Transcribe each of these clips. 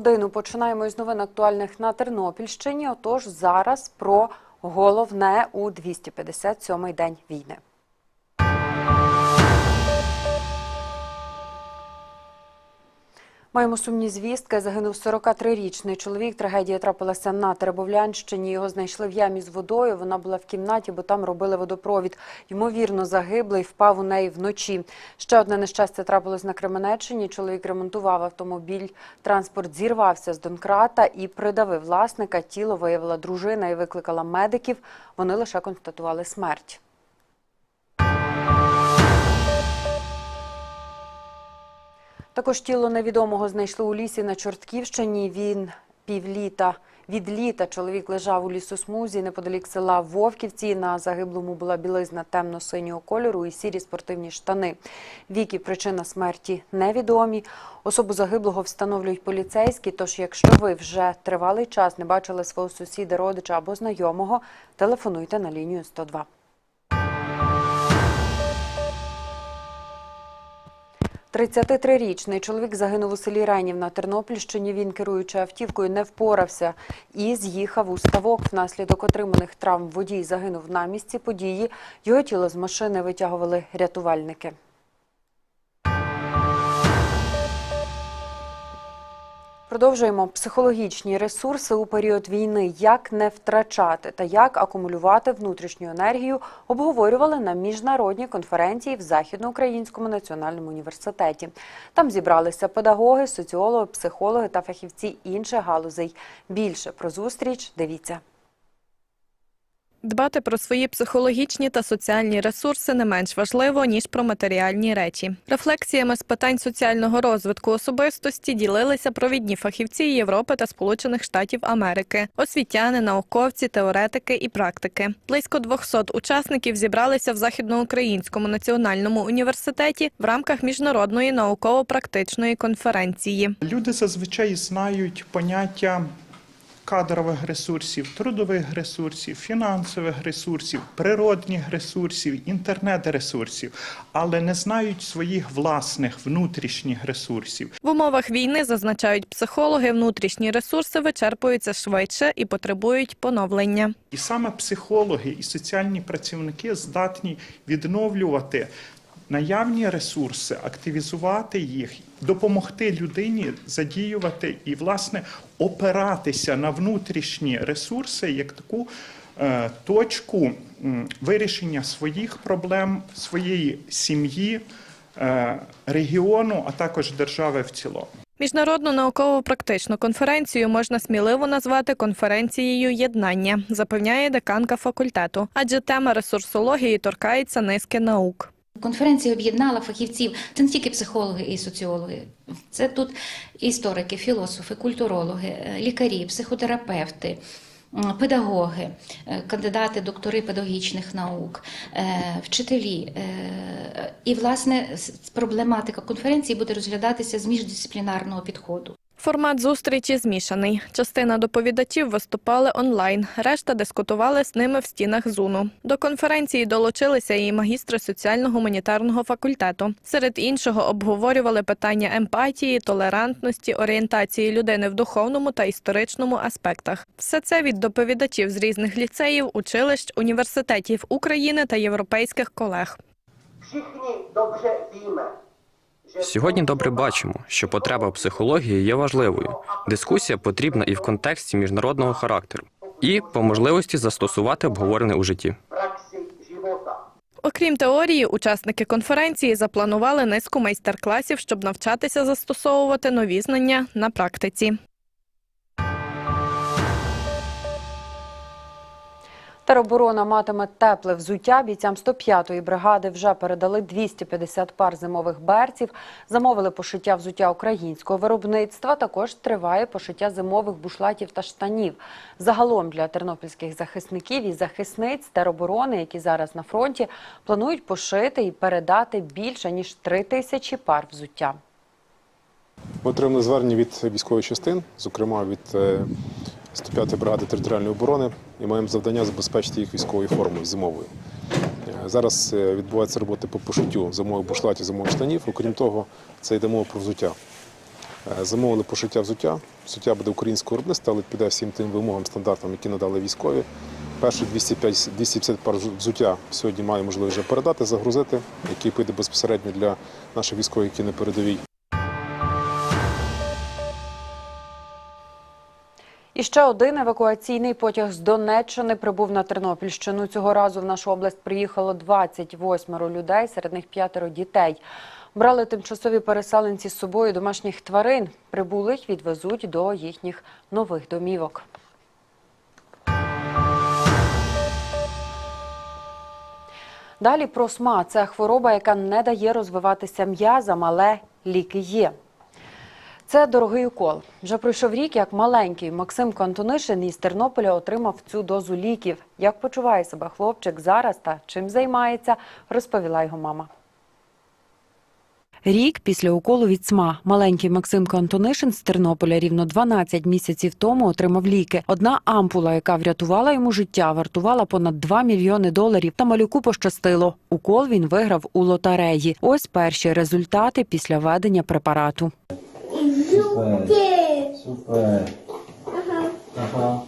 годину починаємо із новин актуальних на Тернопільщині. Отож, зараз про головне у 257-й день війни. Маємо сумні звістки. Загинув 43-річний чоловік. Трагедія трапилася на Теребовлянщині. Його знайшли в ямі з водою. Вона була в кімнаті, бо там робили водопровід. Ймовірно, загиблий впав у неї вночі. Ще одне нещастя трапилось на Кременеччині. Чоловік ремонтував автомобіль. Транспорт зірвався з Донкрата і придавив власника. Тіло виявила дружина і викликала медиків. Вони лише констатували смерть. Також тіло невідомого знайшли у лісі на Чортківщині. Він півліта від літа чоловік лежав у лісосмузі неподалік села Вовківці. На загиблому була білизна темно-синього кольору і сірі спортивні штани. Вік і причина смерті невідомі. Особу загиблого встановлюють поліцейські. Тож, якщо ви вже тривалий час не бачили свого сусіда, родича або знайомого, телефонуйте на лінію 102. Тридцятитрирічний чоловік загинув у селі Райнів на Тернопільщині. Він, керуючи автівкою, не впорався і з'їхав у ставок. Внаслідок отриманих травм водій загинув на місці події. Його тіло з машини витягували рятувальники. Продовжуємо психологічні ресурси у період війни. Як не втрачати та як акумулювати внутрішню енергію, обговорювали на міжнародній конференції в Західноукраїнському національному університеті. Там зібралися педагоги, соціологи, психологи та фахівці інших галузей. Більше про зустріч дивіться. Дбати про свої психологічні та соціальні ресурси не менш важливо, ніж про матеріальні речі. Рефлексіями з питань соціального розвитку особистості ділилися провідні фахівці Європи та Сполучених Штатів Америки, освітяни, науковці, теоретики і практики. Близько 200 учасників зібралися в Західноукраїнському національному університеті в рамках міжнародної науково-практичної конференції. Люди зазвичай знають поняття кадрових ресурсів, трудових ресурсів, фінансових ресурсів, природних ресурсів, інтернет-ресурсів, але не знають своїх власних внутрішніх ресурсів. В умовах війни зазначають психологи, внутрішні ресурси вичерпуються швидше і потребують поновлення. І саме психологи і соціальні працівники здатні відновлювати наявні ресурси, активізувати їх, допомогти людині задіювати і, власне, опиратися на внутрішні ресурси як таку е, точку вирішення своїх проблем, своєї сім'ї, е, регіону, а також держави в цілому. Міжнародну науково-практичну конференцію можна сміливо назвати конференцією єднання, запевняє деканка факультету, адже тема ресурсології торкається низки наук. Конференція об'єднала фахівців. Це не тільки психологи і соціологи, це тут історики, філософи, культурологи, е, лікарі, психотерапевти, педагоги, е, кандидати, доктори педагогічних наук, е, вчителі. І, власне, проблематика конференції буде розглядатися з міждисциплінарного підходу. Формат зустрічі змішаний. Частина доповідачів виступали онлайн, решта дискутували з ними в стінах зуну. До конференції долучилися і магістри соціально-гуманітарного факультету. Серед іншого обговорювали питання емпатії, толерантності, орієнтації людини в духовному та історичному аспектах. Все це від доповідачів з різних ліцеїв, училищ, університетів України та європейських колег. Dobře víme, že Сьогодні добре бачимо, що потреба психології є важливою. Дискусія потрібна і в контексті міжнародного характеру, і по можливості застосувати обговорене у житті. Окрім теорії, учасники конференції запланували низку майстер-класів, щоб навчатися застосовувати нові знання на практиці. Тероборона матиме тепле взуття. Бійцям 105-ї бригади вже передали 250 пар зимових берців. Замовили пошиття взуття українського виробництва. Також триває пошиття зимових бушлатів та штанів. Загалом для тернопільських захисників і захисниць тероборони, які зараз на фронті, планують пошити і передати більше ніж 3 тисячі пар взуття. Отримали звернення від військових частин, зокрема від е, 105-ї бригади територіальної оборони, і маємо завдання забезпечити їх військовою формою зимовою. Е, Зараз е, відбуваються роботи по пошиттю зимових бушлатів, зимових штанів. Окрім того, це йде мова про взуття. Е, Замовили пошиття взуття. Взуття буде українського виробництва, але відповідає всім тим вимогам, стандартам, які надали військові. Перші 205 250 пар взуття сьогодні має можливість вже передати, загрузити, які піде безпосередньо для наших військових, які на передовій. І ще один евакуаційний потяг з Донеччини прибув на Тернопільщину. Цього разу в нашу область приїхало 28 людей, серед них п'ятеро дітей. Брали тимчасові переселенці з собою домашніх тварин. Прибулих відвезуть до їхніх нових домівок. Далі про СМА. Це хвороба, яка не дає розвиватися м'язам, але ліки є. Це дорогий укол. Вже пройшов рік, як маленький Максимко Антонишин із Тернополя отримав цю дозу ліків. Як почуває себе хлопчик зараз та чим займається, розповіла його мама. Рік після уколу від СМА маленький Максимко Антонишин з Тернополя рівно 12 місяців тому отримав ліки. Одна ампула, яка врятувала йому життя, вартувала понад 2 мільйони доларів. Та малюку пощастило. Укол він виграв у лотереї. Ось перші результати після введення препарату. Супер. Супер. Ага.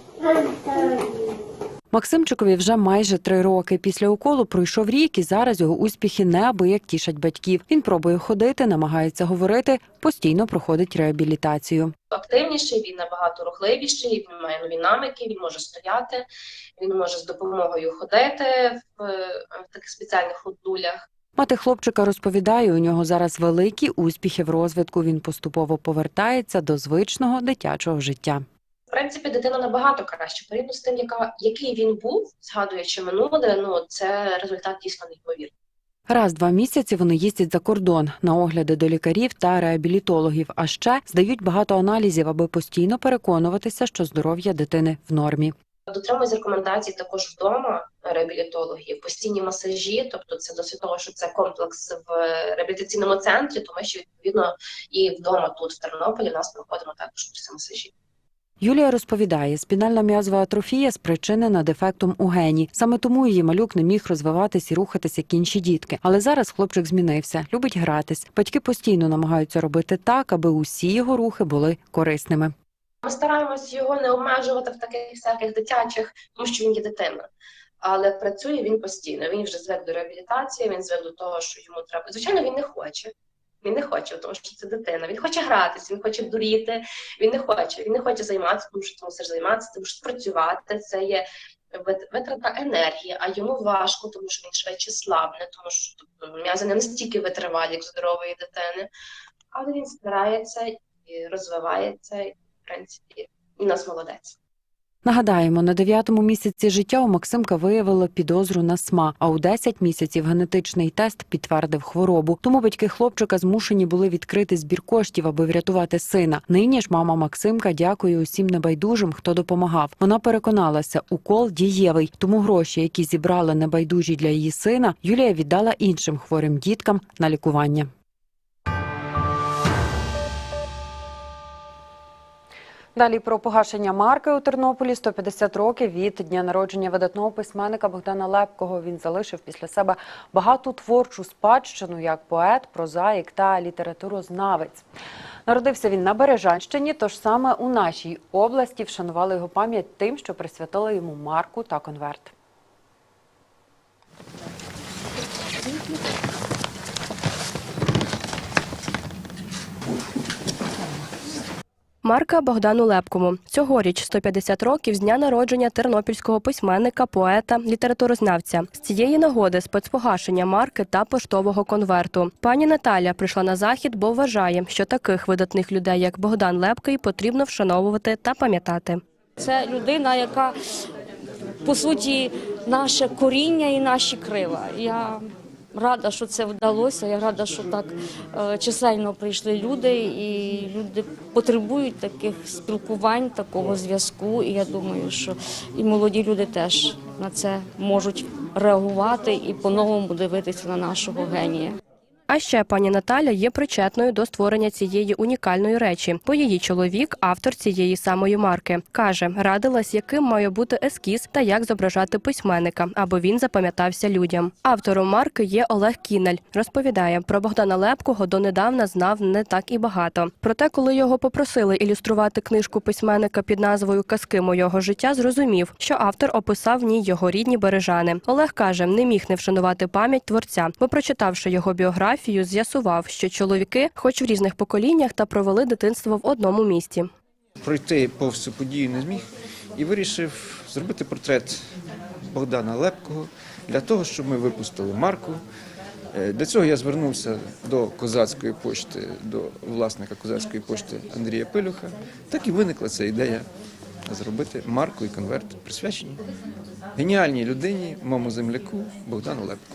Максимчикові вже майже три роки. Після уколу пройшов рік, і зараз його успіхи неабияк тішать батьків. Він пробує ходити, намагається говорити, постійно проходить реабілітацію. активніший, він набагато рухливіший, він має нові намики, він може стояти, він може з допомогою ходити в, в таких спеціальних ходулях. Мати хлопчика розповідає, у нього зараз великі успіхи в розвитку. Він поступово повертається до звичного дитячого життя. В принципі, дитина набагато краще порівняно з тим, яка який він був, згадуючи минуле. Ну це результат дійсно неймовірний. Раз два місяці вони їздять за кордон на огляди до лікарів та реабілітологів. А ще здають багато аналізів, аби постійно переконуватися, що здоров'я дитини в нормі. Дотримуюсь рекомендацій також вдома реабілітологів, постійні масажі, тобто це досить того, що це комплекс в реабілітаційному центрі, тому що відповідно і вдома тут в Тернополі нас проходимо також курси масажі. Юлія розповідає, спінальна м'язова атрофія спричинена дефектом у гені. Саме тому її малюк не міг розвиватись і рухатися як інші дітки. Але зараз хлопчик змінився, любить гратись. Батьки постійно намагаються робити так, аби усі його рухи були корисними. Ми стараємось його не обмежувати в таких всяких дитячих, тому що він є дитина. Але працює він постійно. Він вже звик до реабілітації, він звик до того, що йому треба. Звичайно, він не хоче. Він не хоче, тому що це дитина. Він хоче гратися, він хоче дуріти. Він не хоче. Він не хоче займатися, тому що ти мусиш займатися, ти мусиш працювати. Це є вит- витрата енергії, а йому важко, тому що він швидше слабне, тому що тобто, м'язи не настільки витривалі, як здорової дитини. Але він старається і розвивається, принципі, і нас молодець. Нагадаємо, на дев'ятому місяці життя у Максимка виявило підозру на СМА, а у 10 місяців генетичний тест підтвердив хворобу. Тому батьки хлопчика змушені були відкрити збір коштів, аби врятувати сина. Нині ж мама Максимка дякує усім небайдужим, хто допомагав. Вона переконалася, укол дієвий, тому гроші, які зібрали небайдужі для її сина, Юлія віддала іншим хворим діткам на лікування. Далі про погашення марки у Тернополі 150 років від дня народження видатного письменника Богдана Лепкого. Він залишив після себе багату творчу спадщину як поет, прозаїк та літературознавець. Народився він на Бережанщині, тож саме у нашій області вшанували його пам'ять тим, що присвятили йому марку та конверт. Марка Богдану Лепкому. Цьогоріч 150 років з дня народження тернопільського письменника, поета, літературознавця. З цієї нагоди спецпогашення марки та поштового конверту. Пані Наталя прийшла на захід, бо вважає, що таких видатних людей, як Богдан Лепкий, потрібно вшановувати та пам'ятати. Це людина, яка по суті наше коріння і наші крила. Я рада, що це вдалося. Я рада, що так е, чисельно прийшли люди, і люди потребують таких спілкувань, такого зв'язку. І я думаю, що і молоді люди теж на це можуть реагувати і по-новому дивитися на нашого генія. А ще пані Наталя є причетною до створення цієї унікальної речі, бо її чоловік автор цієї самої марки. Каже, радилась, яким має бути ескіз та як зображати письменника, аби він запам'ятався людям. Автором марки є Олег Кінель. Розповідає про Богдана Лепкого донедавна знав не так і багато. Проте, коли його попросили ілюструвати книжку письменника під назвою Казки мого життя, зрозумів, що автор описав в ній його рідні бережани. Олег каже, не міг не вшанувати пам'ять творця, бо прочитавши його біографію, з'ясував, що чоловіки, хоч в різних поколіннях, та провели дитинство в одному місті. пройти повз цю подію не зміг і вирішив зробити портрет Богдана Лепкого для того, щоб ми випустили марку. Е, Для цього я звернувся до козацької пошти, до власника козацької пошти Андрія Пилюха. Так і виникла ця ідея зробити марку і конверт, присвячені геніальній людині, моєму земляку Богдану Лепку.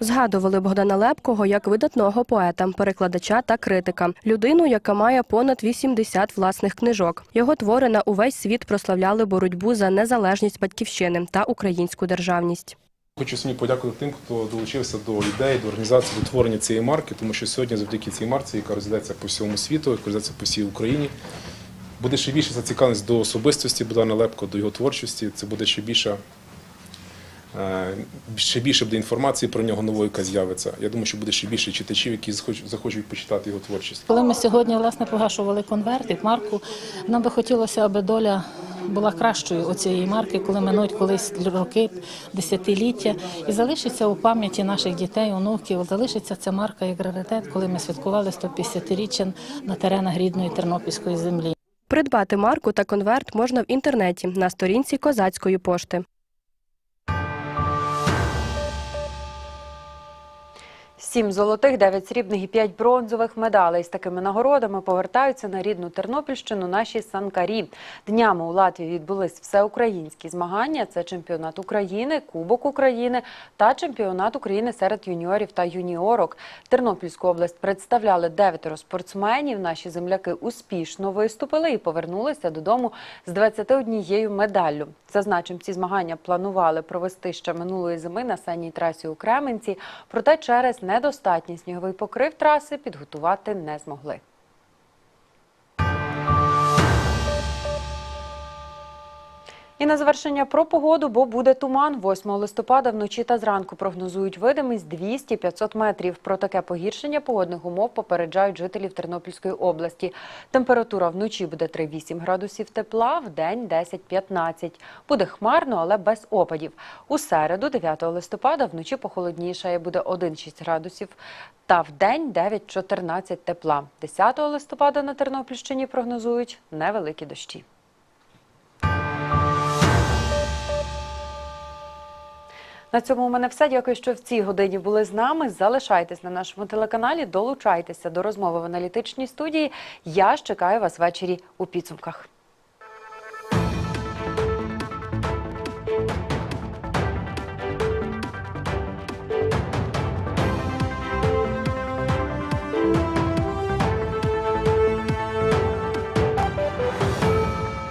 Згадували Богдана Лепкого як видатного поета, перекладача та критика, людину, яка має понад 80 власних книжок. Його твори на увесь світ прославляли боротьбу за незалежність батьківщини та українську державність. Хочу сьогодні подякувати тим, хто долучився до ідеї, до організації, до творення цієї марки, тому що сьогодні завдяки цій марці, яка розглядається по всьому світу, яка розглядається по всій Україні, буде ще більше зацікавленість до особистості Богдана Лепко, до його творчості. Це буде ще більше, ще більше буде інформації про нього нової, яка з'явиться. Я думаю, що буде ще більше читачів, які захочуть, почитати його творчість. Коли ми сьогодні власне погашували конверт від марку, нам би хотілося, аби доля була кращою у цієї марки, коли минуть колись роки, десятиліття, і залишиться у пам'яті наших дітей, онуків, залишиться ця марка як раритет, коли ми святкували 150-річчя на теренах рідної Тернопільської землі. Придбати марку та конверт можна в інтернеті на сторінці козацької пошти. Сім золотих, дев'ять срібних і п'ять бронзових медалей з такими нагородами повертаються на рідну Тернопільщину наші санкарі. Днями у Латвії відбулись всеукраїнські змагання. Це чемпіонат України, Кубок України та чемпіонат України серед юніорів та юніорок. Тернопільську область представляли дев'ятеро спортсменів. Наші земляки успішно виступили і повернулися додому з 21 медаллю. Зазначимо, ці змагання планували провести ще минулої зими на санній трасі у Кременці, проте через недостатній сніговий покрив траси підготувати не змогли. І на завершення про погоду, бо буде туман. 8 листопада вночі та зранку прогнозують видимість 200-500 метрів. Про таке погіршення погодних умов попереджають жителів Тернопільської області. Температура вночі буде 3-8 градусів тепла, в день 10-15. Буде хмарно, але без опадів. У середу, 9 листопада, вночі похолодніше буде 1-6 градусів, та в день 9-14 тепла. 10 листопада на Тернопільщині прогнозують невеликі дощі. На цьому у мене все. Дякую, що в цій годині були з нами. Залишайтесь на нашому телеканалі, долучайтеся до розмови в аналітичній студії. Я ж чекаю вас ввечері у підсумках.